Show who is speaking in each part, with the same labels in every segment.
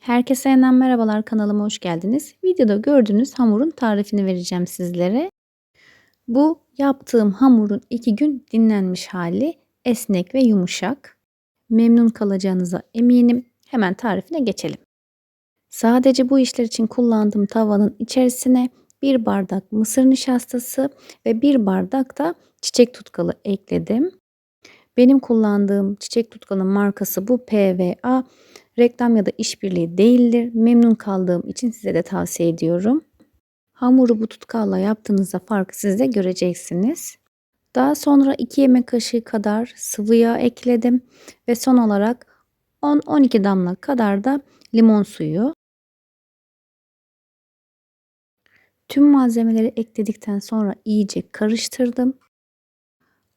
Speaker 1: Herkese yeniden merhabalar kanalıma hoş geldiniz. Videoda gördüğünüz hamurun tarifini vereceğim sizlere. Bu yaptığım hamurun iki gün dinlenmiş hali esnek ve yumuşak. Memnun kalacağınıza eminim. Hemen tarifine geçelim. Sadece bu işler için kullandığım tavanın içerisine bir bardak mısır nişastası ve bir bardak da çiçek tutkalı ekledim. Benim kullandığım çiçek tutkalının markası bu PVA. Reklam ya da işbirliği değildir. Memnun kaldığım için size de tavsiye ediyorum. Hamuru bu tutkalla yaptığınızda farkı siz de göreceksiniz. Daha sonra 2 yemek kaşığı kadar sıvı yağ ekledim ve son olarak 10-12 damla kadar da limon suyu. Tüm malzemeleri ekledikten sonra iyice karıştırdım.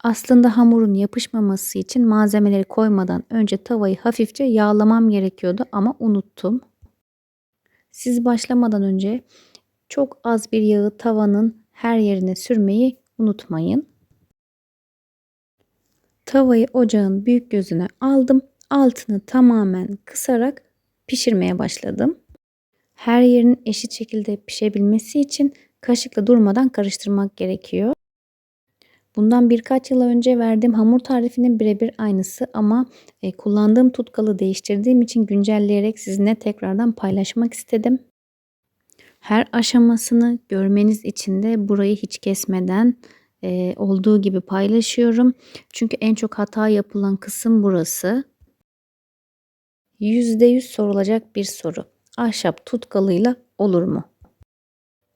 Speaker 1: Aslında hamurun yapışmaması için malzemeleri koymadan önce tavayı hafifçe yağlamam gerekiyordu ama unuttum. Siz başlamadan önce çok az bir yağı tavanın her yerine sürmeyi unutmayın. Tavayı ocağın büyük gözüne aldım. Altını tamamen kısarak pişirmeye başladım. Her yerin eşit şekilde pişebilmesi için kaşıkla durmadan karıştırmak gerekiyor. Bundan birkaç yıl önce verdiğim hamur tarifinin birebir aynısı ama e, kullandığım tutkalı değiştirdiğim için güncelleyerek sizinle tekrardan paylaşmak istedim. Her aşamasını görmeniz için de burayı hiç kesmeden e, olduğu gibi paylaşıyorum. Çünkü en çok hata yapılan kısım burası. %100 sorulacak bir soru. Ahşap tutkalıyla olur mu?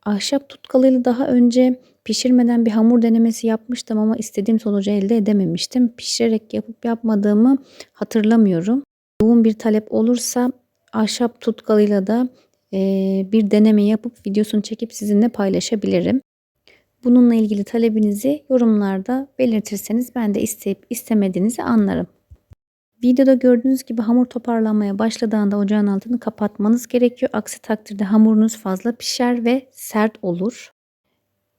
Speaker 1: Ahşap tutkalıyla daha önce pişirmeden bir hamur denemesi yapmıştım ama istediğim sonucu elde edememiştim. Pişirerek yapıp yapmadığımı hatırlamıyorum. Yoğun bir talep olursa ahşap tutkalıyla da e, bir deneme yapıp videosunu çekip sizinle paylaşabilirim. Bununla ilgili talebinizi yorumlarda belirtirseniz ben de isteyip istemediğinizi anlarım. Videoda gördüğünüz gibi hamur toparlanmaya başladığında ocağın altını kapatmanız gerekiyor. Aksi takdirde hamurunuz fazla pişer ve sert olur.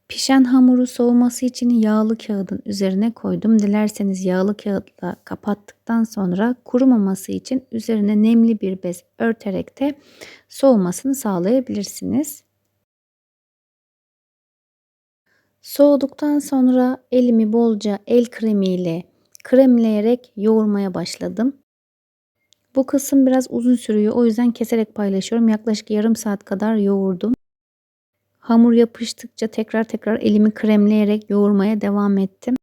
Speaker 1: Pişen hamuru soğuması için yağlı kağıdın üzerine koydum. Dilerseniz yağlı kağıtla kapattıktan sonra kurumaması için üzerine nemli bir bez örterek de soğumasını sağlayabilirsiniz. Soğuduktan sonra elimi bolca el kremiyle kremleyerek yoğurmaya başladım. Bu kısım biraz uzun sürüyor. O yüzden keserek paylaşıyorum. Yaklaşık yarım saat kadar yoğurdum. Hamur yapıştıkça tekrar tekrar elimi kremleyerek yoğurmaya devam ettim.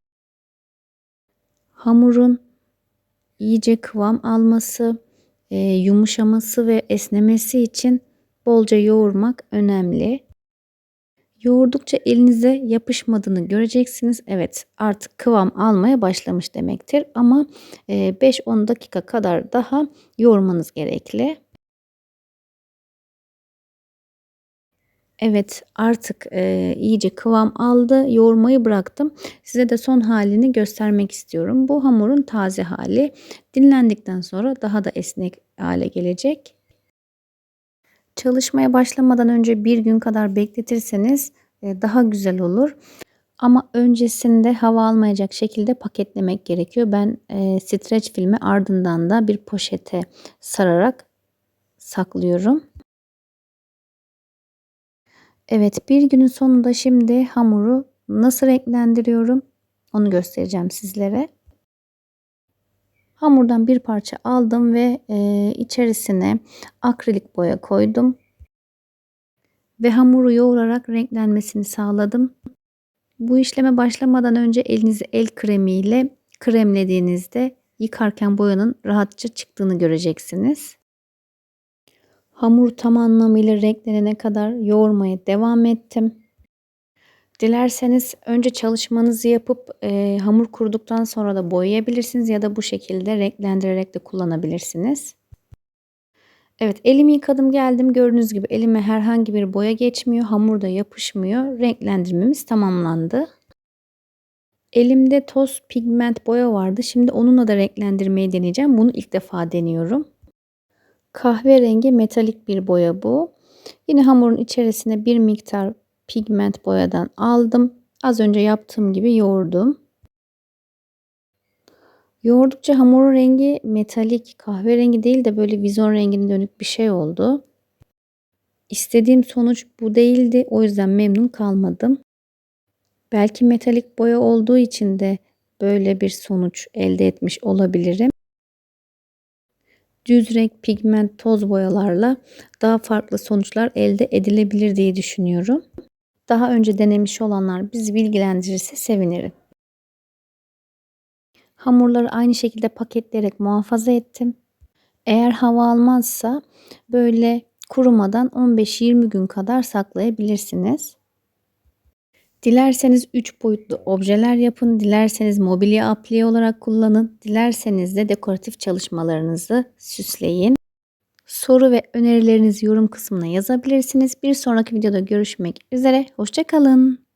Speaker 1: Hamurun iyice kıvam alması, e, yumuşaması ve esnemesi için bolca yoğurmak önemli. Yoğurdukça elinize yapışmadığını göreceksiniz. Evet artık kıvam almaya başlamış demektir. Ama 5-10 dakika kadar daha yoğurmanız gerekli. Evet artık e, iyice kıvam aldı. Yoğurmayı bıraktım. Size de son halini göstermek istiyorum. Bu hamurun taze hali. Dinlendikten sonra daha da esnek hale gelecek. Çalışmaya başlamadan önce bir gün kadar bekletirseniz e, daha güzel olur. Ama öncesinde hava almayacak şekilde paketlemek gerekiyor. Ben e, streç filmi ardından da bir poşete sararak saklıyorum. Evet bir günün sonunda şimdi hamuru nasıl renklendiriyorum onu göstereceğim sizlere. Hamurdan bir parça aldım ve e, içerisine akrilik boya koydum. Ve hamuru yoğurarak renklenmesini sağladım. Bu işleme başlamadan önce elinizi el kremiyle kremlediğinizde yıkarken boyanın rahatça çıktığını göreceksiniz. Hamur tam anlamıyla renklenene kadar yoğurmaya devam ettim. Dilerseniz önce çalışmanızı yapıp e, hamur kuruduktan sonra da boyayabilirsiniz ya da bu şekilde renklendirerek de kullanabilirsiniz. Evet elimi yıkadım geldim gördüğünüz gibi elime herhangi bir boya geçmiyor hamur da yapışmıyor renklendirmemiz tamamlandı. Elimde toz pigment boya vardı şimdi onunla da renklendirmeyi deneyeceğim bunu ilk defa deniyorum. Kahverengi metalik bir boya bu. Yine hamurun içerisine bir miktar pigment boyadan aldım. Az önce yaptığım gibi yoğurdum. Yoğurdukça hamurun rengi metalik kahverengi değil de böyle vizon rengine dönük bir şey oldu. İstediğim sonuç bu değildi. O yüzden memnun kalmadım. Belki metalik boya olduğu için de böyle bir sonuç elde etmiş olabilirim. Düz renk pigment toz boyalarla daha farklı sonuçlar elde edilebilir diye düşünüyorum. Daha önce denemiş olanlar bizi bilgilendirirse sevinirim. Hamurları aynı şekilde paketleyerek muhafaza ettim. Eğer hava almazsa böyle kurumadan 15-20 gün kadar saklayabilirsiniz. Dilerseniz 3 boyutlu objeler yapın, dilerseniz mobilya apliği olarak kullanın, dilerseniz de dekoratif çalışmalarınızı süsleyin. Soru ve önerilerinizi yorum kısmına yazabilirsiniz. Bir sonraki videoda görüşmek üzere, hoşçakalın.